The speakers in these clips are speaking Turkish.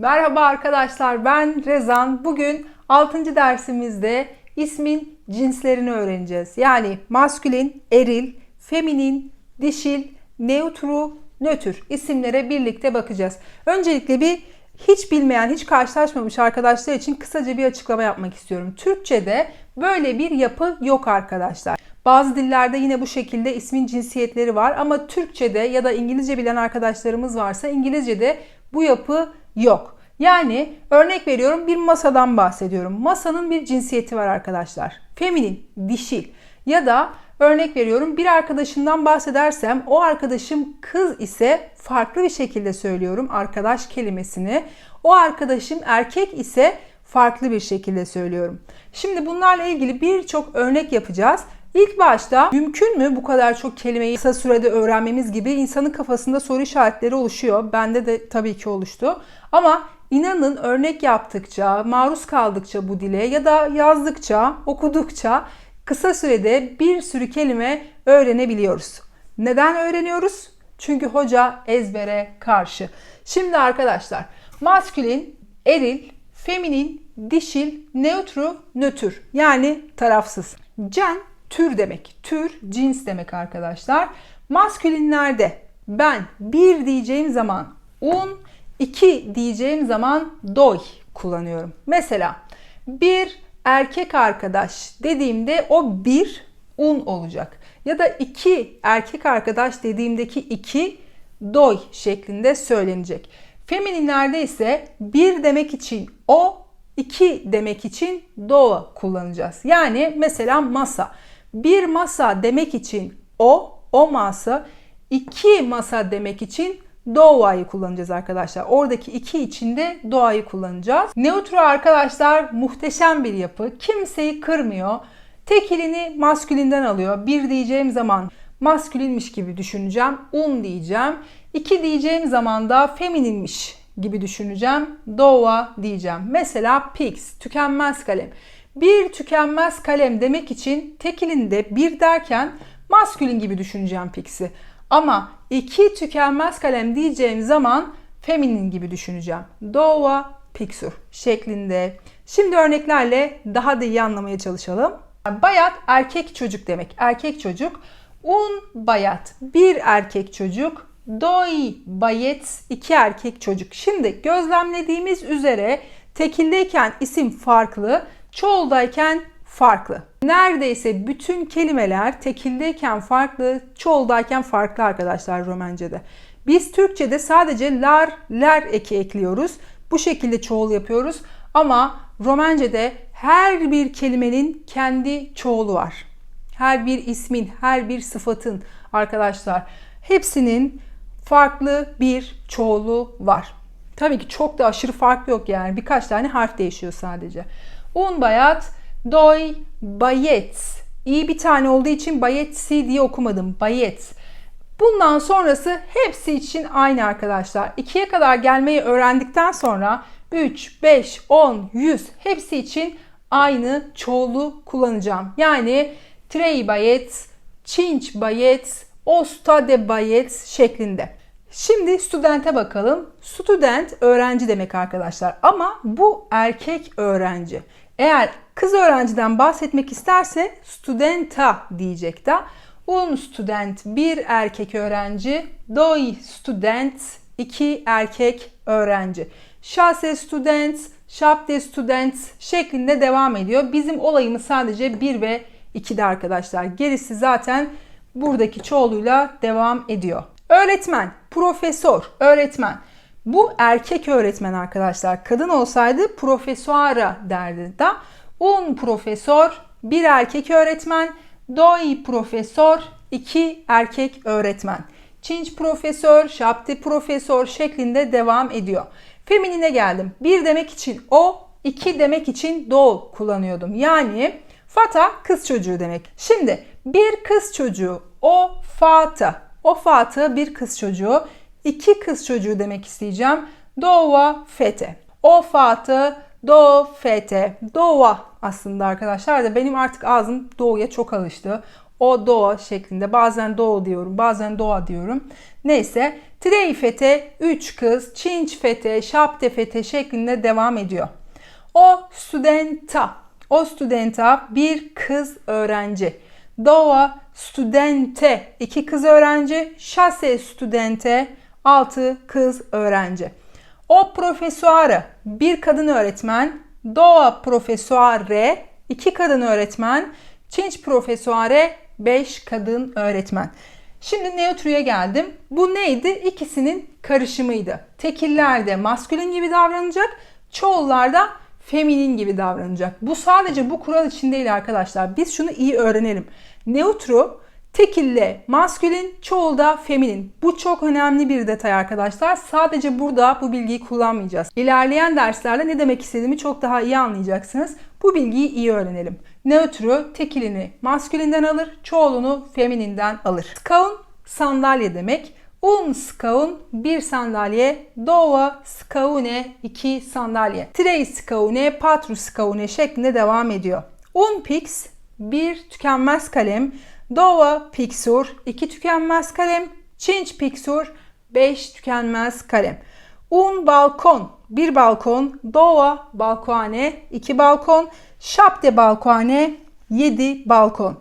Merhaba arkadaşlar ben Rezan. Bugün 6. dersimizde ismin cinslerini öğreneceğiz. Yani maskülin, eril, feminin, dişil, neutru, nötr isimlere birlikte bakacağız. Öncelikle bir hiç bilmeyen, hiç karşılaşmamış arkadaşlar için kısaca bir açıklama yapmak istiyorum. Türkçe'de böyle bir yapı yok arkadaşlar. Bazı dillerde yine bu şekilde ismin cinsiyetleri var ama Türkçe'de ya da İngilizce bilen arkadaşlarımız varsa İngilizce'de bu yapı yok. Yani örnek veriyorum bir masadan bahsediyorum. Masanın bir cinsiyeti var arkadaşlar. Feminin, dişil ya da örnek veriyorum bir arkadaşımdan bahsedersem o arkadaşım kız ise farklı bir şekilde söylüyorum arkadaş kelimesini. O arkadaşım erkek ise farklı bir şekilde söylüyorum. Şimdi bunlarla ilgili birçok örnek yapacağız. İlk başta mümkün mü bu kadar çok kelimeyi kısa sürede öğrenmemiz gibi insanın kafasında soru işaretleri oluşuyor. Bende de tabii ki oluştu. Ama inanın örnek yaptıkça, maruz kaldıkça bu dile ya da yazdıkça, okudukça kısa sürede bir sürü kelime öğrenebiliyoruz. Neden öğreniyoruz? Çünkü hoca ezbere karşı. Şimdi arkadaşlar maskülin, eril, feminin, dişil, neutru, nötr yani tarafsız. Gen tür demek. Tür cins demek arkadaşlar. Maskülinlerde ben bir diyeceğim zaman un, iki diyeceğim zaman doy kullanıyorum. Mesela bir erkek arkadaş dediğimde o bir un olacak. Ya da iki erkek arkadaş dediğimdeki iki doy şeklinde söylenecek. Femininlerde ise bir demek için o, iki demek için do kullanacağız. Yani mesela masa. Bir masa demek için o, o masa, iki masa demek için doğayı kullanacağız arkadaşlar. Oradaki iki içinde doğayı kullanacağız. Neutro arkadaşlar muhteşem bir yapı. Kimseyi kırmıyor. Tekilini maskülinden alıyor. Bir diyeceğim zaman maskülinmiş gibi düşüneceğim. Un diyeceğim. İki diyeceğim zaman da femininmiş gibi düşüneceğim. Doğa diyeceğim. Mesela Pix, tükenmez kalem. Bir tükenmez kalem demek için tekilinde bir derken maskülin gibi düşüneceğim Pix'i. Ama iki tükenmez kalem diyeceğim zaman feminin gibi düşüneceğim. Doğa, Pixur şeklinde. Şimdi örneklerle daha da iyi anlamaya çalışalım. Bayat erkek çocuk demek. Erkek çocuk. Un bayat bir erkek çocuk. Doy bayet iki erkek çocuk. Şimdi gözlemlediğimiz üzere tekildeyken isim farklı, çoğuldayken farklı. Neredeyse bütün kelimeler tekildeyken farklı, çoğuldayken farklı arkadaşlar Romence'de. Biz Türkçe'de sadece lar, ler eki ekliyoruz. Bu şekilde çoğul yapıyoruz. Ama Romence'de her bir kelimenin kendi çoğulu var. Her bir ismin, her bir sıfatın arkadaşlar hepsinin farklı bir çoğulu var. Tabii ki çok da aşırı fark yok yani. Birkaç tane harf değişiyor sadece. Un bayat, doy, bayet. İyi bir tane olduğu için bayetsi diye okumadım. Bayet. Bundan sonrası hepsi için aynı arkadaşlar. 2'ye kadar gelmeyi öğrendikten sonra 3, 5, 10, 100 hepsi için aynı çoğulu kullanacağım. Yani trey bayet, çinç bayet, osta de bayet şeklinde. Şimdi studente bakalım. Student öğrenci demek arkadaşlar ama bu erkek öğrenci. Eğer kız öğrenciden bahsetmek isterse studenta diyecek de. Un student bir erkek öğrenci, doi student iki erkek öğrenci. Şase student, şapte student şeklinde devam ediyor. Bizim olayımız sadece 1 ve 2'de arkadaşlar. Gerisi zaten buradaki çoğuluyla devam ediyor. Öğretmen, profesör, öğretmen. Bu erkek öğretmen arkadaşlar. Kadın olsaydı profesuara derdi da. Un profesör, bir erkek öğretmen. Doi profesör, iki erkek öğretmen. Çinç profesör, şapti profesör şeklinde devam ediyor. Feminine geldim. Bir demek için o, iki demek için do kullanıyordum. Yani fata kız çocuğu demek. Şimdi bir kız çocuğu o fata o fatı bir kız çocuğu, iki kız çocuğu demek isteyeceğim. Dova fete. O fatı do fete. Dova aslında arkadaşlar da benim artık ağzım doğuya çok alıştı. O doğa şeklinde bazen doğu diyorum bazen doğa diyorum. Neyse. Treifete 3 kız, çinç fete, şapte fete şeklinde devam ediyor. O studenta, o studenta bir kız öğrenci. Doğa studente, iki kız öğrenci. Şase studente, altı kız öğrenci. O profesuarı, bir kadın öğretmen. Doğa profesuare, iki kadın öğretmen. Çinç profesuare, beş kadın öğretmen. Şimdi neutruya geldim. Bu neydi? İkisinin karışımıydı. Tekillerde maskülin gibi davranacak, çoğullarda feminin gibi davranacak. Bu sadece bu kural için değil arkadaşlar. Biz şunu iyi öğrenelim. Neutru tekille maskülin, çoğulda feminin. Bu çok önemli bir detay arkadaşlar. Sadece burada bu bilgiyi kullanmayacağız. İlerleyen derslerde ne demek istediğimi çok daha iyi anlayacaksınız. Bu bilgiyi iyi öğrenelim. Neutru tekilini maskülinden alır, çoğulunu femininden alır. Skaun sandalye demek. Un skaun bir sandalye, dova skaune iki sandalye. Trei skaune, patru skaune şeklinde devam ediyor. Un pix bir tükenmez kalem, dova pixur iki tükenmez kalem, cinci pixur beş tükenmez kalem. Un balkon bir balkon, dova balkone iki balkon, şapte balkone yedi balkon.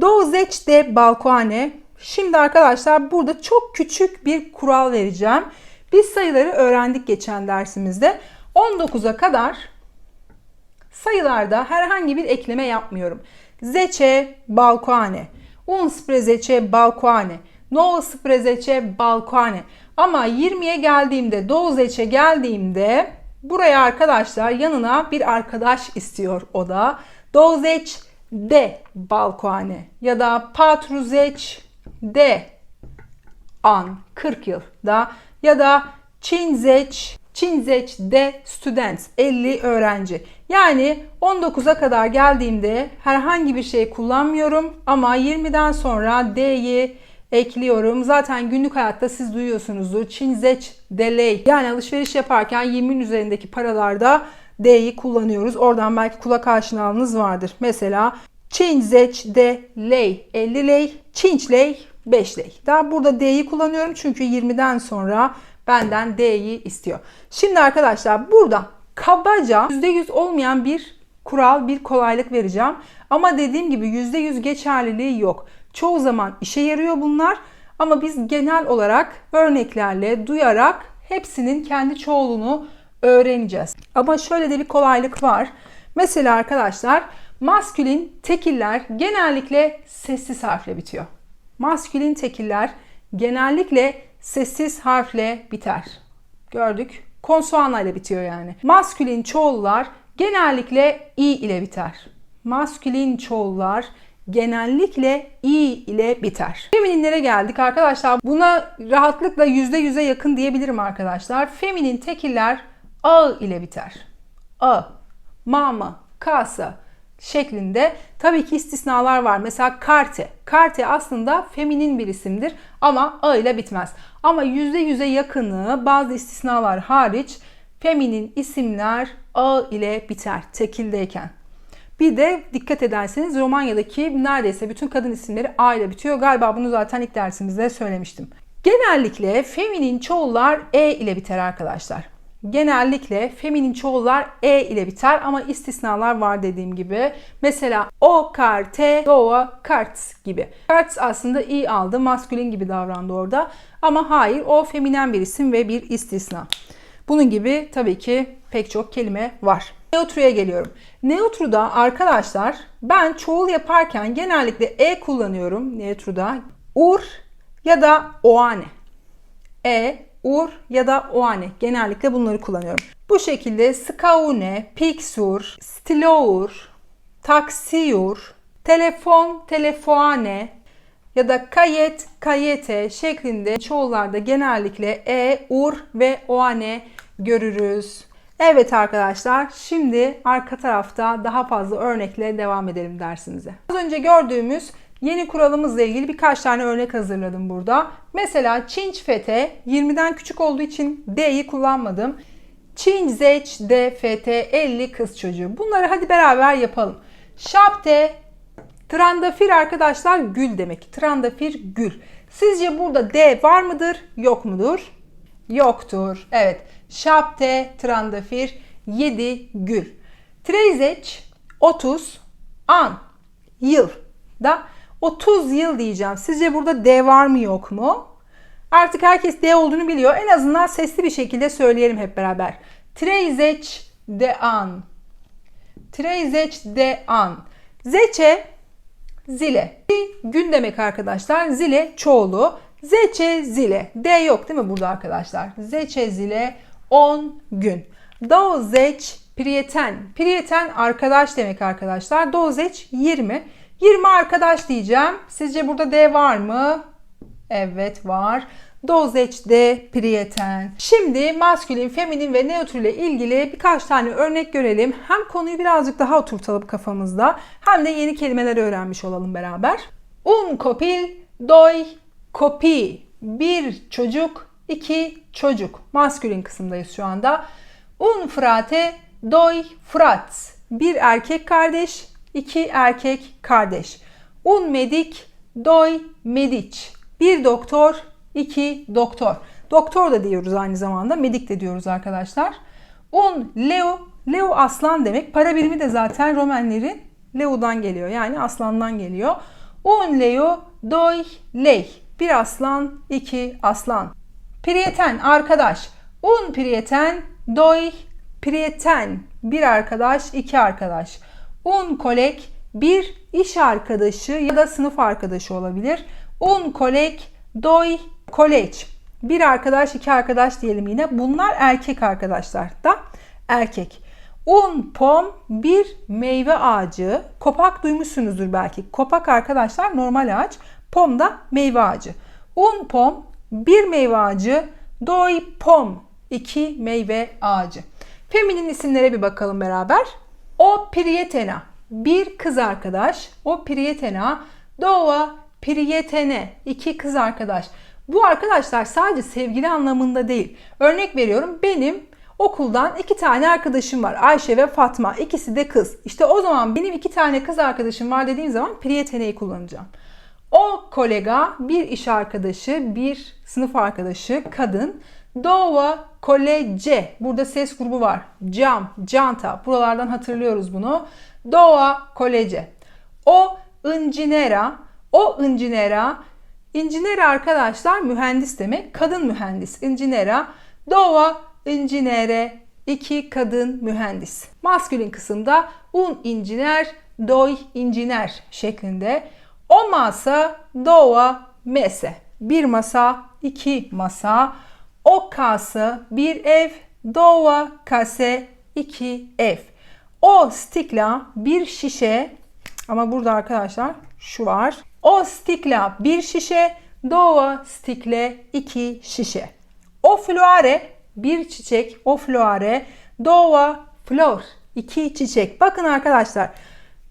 Dozeç de balkone Şimdi arkadaşlar burada çok küçük bir kural vereceğim. Biz sayıları öğrendik geçen dersimizde. 19'a kadar sayılarda herhangi bir ekleme yapmıyorum. Zeçe balkoane, un sprezece balkoane, no sprezece balkoane. Ama 20'ye geldiğimde, dozeçe geldiğimde buraya arkadaşlar yanına bir arkadaş istiyor o da. Dozeç de balkoane ya da patruzeç de an 40 yıl da ya da Çinzeç Çinzeç de students 50 öğrenci. Yani 19'a kadar geldiğimde herhangi bir şey kullanmıyorum ama 20'den sonra d'yi ekliyorum. Zaten günlük hayatta siz duyuyorsunuzdur. Çinzeç delay yani alışveriş yaparken 20'nin üzerindeki paralarda d'yi kullanıyoruz. Oradan belki kulak aşinalığınız vardır. Mesela Çinzeç delay 50 lei, Çinçley 5'ley. Daha burada D'yi kullanıyorum çünkü 20'den sonra benden D'yi istiyor. Şimdi arkadaşlar burada kabaca %100 olmayan bir kural, bir kolaylık vereceğim. Ama dediğim gibi %100 geçerliliği yok. Çoğu zaman işe yarıyor bunlar. Ama biz genel olarak örneklerle duyarak hepsinin kendi çoğulunu öğreneceğiz. Ama şöyle de bir kolaylık var. Mesela arkadaşlar maskülin tekiller genellikle sessiz harfle bitiyor. Maskülin tekiller genellikle sessiz harfle biter. Gördük. Konsoanla ile bitiyor yani. Maskülin çoğullar genellikle i ile biter. Maskülin çoğullar genellikle i ile biter. Femininlere geldik arkadaşlar. Buna rahatlıkla %100'e yakın diyebilirim arkadaşlar. Feminin tekiller a ile biter. A, mama, kasa, şeklinde. Tabii ki istisnalar var. Mesela karte. Karte aslında feminin bir isimdir ama a ile bitmez. Ama %100'e yakını bazı istisnalar hariç feminin isimler a ile biter tekildeyken. Bir de dikkat ederseniz Romanya'daki neredeyse bütün kadın isimleri A ile bitiyor. Galiba bunu zaten ilk dersimizde söylemiştim. Genellikle feminin çoğullar E ile biter arkadaşlar. Genellikle feminin çoğullar E ile biter ama istisnalar var dediğim gibi. Mesela o karte, doğa kart gibi. Kart aslında i aldı, maskülin gibi davrandı orada. Ama hayır o feminen bir isim ve bir istisna. Bunun gibi tabii ki pek çok kelime var. Neutru'ya geliyorum. Neutru'da arkadaşlar ben çoğul yaparken genellikle e kullanıyorum Neutru'da. Ur ya da oane. E, ur ya da oane. Genellikle bunları kullanıyorum. Bu şekilde skaune, pixur, stilour, taksiur, telefon, telefoane ya da kayet, kayete şeklinde çoğullarda genellikle e, ur ve oane görürüz. Evet arkadaşlar şimdi arka tarafta daha fazla örnekle devam edelim dersimize. Az önce gördüğümüz yeni kuralımızla ilgili birkaç tane örnek hazırladım burada. Mesela Çinç Fete 20'den küçük olduğu için D'yi kullanmadım. Çinç Zeç DFT 50 kız çocuğu. Bunları hadi beraber yapalım. Şapte Trandafir arkadaşlar gül demek. Trandafir gül. Sizce burada D var mıdır, yok mudur? Yoktur. Evet. Şapte, trandafir, 7 gül. Treyzeç, 30, an, yıl da 30 yıl diyeceğim. Sizce burada D var mı yok mu? Artık herkes D olduğunu biliyor. En azından sesli bir şekilde söyleyelim hep beraber. Treyzeç de an. Treyzeç de an. Zeçe zile. Gün demek arkadaşlar. Zile çoğulu. Zeçe zile. D yok değil mi burada arkadaşlar? Zeçe zile 10 gün. Dozeç priyeten. Priyeten arkadaş demek arkadaşlar. Dozeç 20. 20 arkadaş diyeceğim. Sizce burada D var mı? Evet var. Dozeç de priyeten. Şimdi maskülin, feminin ve nötr ile ilgili birkaç tane örnek görelim. Hem konuyu birazcık daha oturtalım kafamızda hem de yeni kelimeler öğrenmiş olalım beraber. Un kopil, doy, kopi. Bir çocuk, iki çocuk. Maskülin kısımdayız şu anda. Un frate, doy frat. Bir erkek kardeş, iki erkek kardeş. Un medik, doy mediç. Bir doktor, iki doktor. Doktor da diyoruz aynı zamanda. Medik de diyoruz arkadaşlar. Un leo. Leo aslan demek. Para birimi de zaten Romenlerin leo'dan geliyor. Yani aslandan geliyor. Un leo, doy ley. Bir aslan, iki aslan. Priyeten arkadaş. Un priyeten, doy priyeten. Bir arkadaş, iki arkadaş. Un kolek bir iş arkadaşı ya da sınıf arkadaşı olabilir. Un kolek, doy kolej. Bir arkadaş, iki arkadaş diyelim yine. Bunlar erkek arkadaşlar da erkek. Un pom bir meyve ağacı. Kopak duymuşsunuzdur belki. Kopak arkadaşlar normal ağaç. Pom da meyve ağacı. Un pom bir meyve ağacı. Doy pom iki meyve ağacı. Feminin isimlere bir bakalım beraber. O Priyetena bir kız arkadaş. O Priyetena Dova Priyetene iki kız arkadaş. Bu arkadaşlar sadece sevgili anlamında değil. Örnek veriyorum benim okuldan iki tane arkadaşım var. Ayşe ve Fatma. İkisi de kız. İşte o zaman benim iki tane kız arkadaşım var dediğim zaman priyeteneyi kullanacağım. O kolega bir iş arkadaşı, bir sınıf arkadaşı, kadın. Dova kolece. Burada ses grubu var. Cam, canta. Buralardan hatırlıyoruz bunu. Dova kolece. O incinera. O incinera. İncinera arkadaşlar mühendis demek. Kadın mühendis. İncinera. Dova incinere. iki kadın mühendis. Maskülin kısımda un inciner, doy inciner şeklinde. O masa dova mese. Bir masa, iki masa. O kasa bir ev, dova kase iki ev. O stikla bir şişe ama burada arkadaşlar şu var. O stikla bir şişe, dova stikle iki şişe. O floare bir çiçek, o floare, dova flor iki çiçek. Bakın arkadaşlar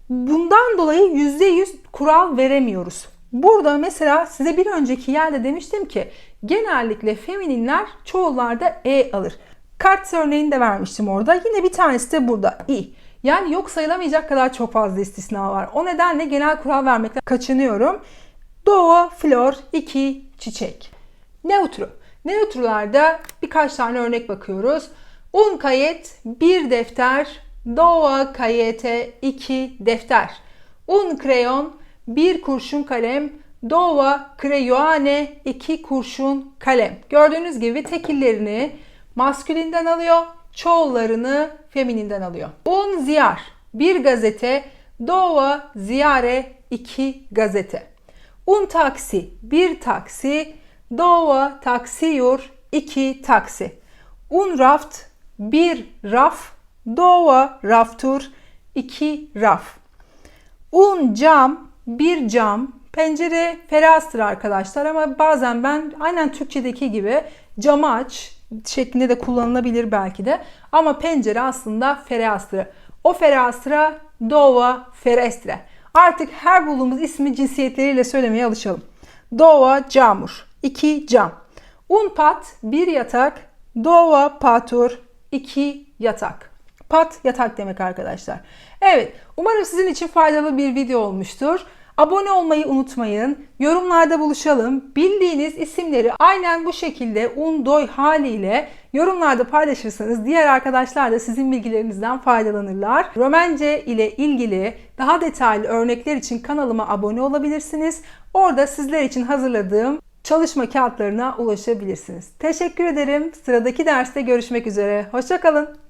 bundan dolayı %100 kural veremiyoruz. Burada mesela size bir önceki yerde demiştim ki genellikle femininler çoğullarda e alır. Kart örneğini de vermiştim orada. Yine bir tanesi de burada i. Yani yok sayılamayacak kadar çok fazla istisna var. O nedenle genel kural vermekten kaçınıyorum. Doğa, flor, iki, çiçek. Neutru. Neutrularda birkaç tane örnek bakıyoruz. Un kayet, bir defter. Doğa kayete, iki defter. Un kreyon, bir kurşun kalem. Doğa kreyoane, iki kurşun kalem. Gördüğünüz gibi tekillerini maskülinden alıyor, çoğullarını femininden alıyor. Un ziyar, bir gazete. Doğa ziyare, iki gazete. Un taksi, bir taksi. Doğa taksiyur, iki taksi. Un raft, bir raf. Doğa raftur, iki raf. Un cam, bir cam. Pencere ferastır arkadaşlar ama bazen ben aynen Türkçedeki gibi camı aç şeklinde de kullanılabilir belki de. Ama pencere aslında ferastır. O ferastra dova ferestre. Artık her bulduğumuz ismi cinsiyetleriyle söylemeye alışalım. Dova camur. 2 cam. Un pat bir yatak. Dova patur. 2 yatak. Pat yatak demek arkadaşlar. Evet umarım sizin için faydalı bir video olmuştur. Abone olmayı unutmayın. Yorumlarda buluşalım. Bildiğiniz isimleri aynen bu şekilde un doy haliyle yorumlarda paylaşırsanız diğer arkadaşlar da sizin bilgilerinizden faydalanırlar. Romence ile ilgili daha detaylı örnekler için kanalıma abone olabilirsiniz. Orada sizler için hazırladığım çalışma kağıtlarına ulaşabilirsiniz. Teşekkür ederim. Sıradaki derste görüşmek üzere. Hoşçakalın.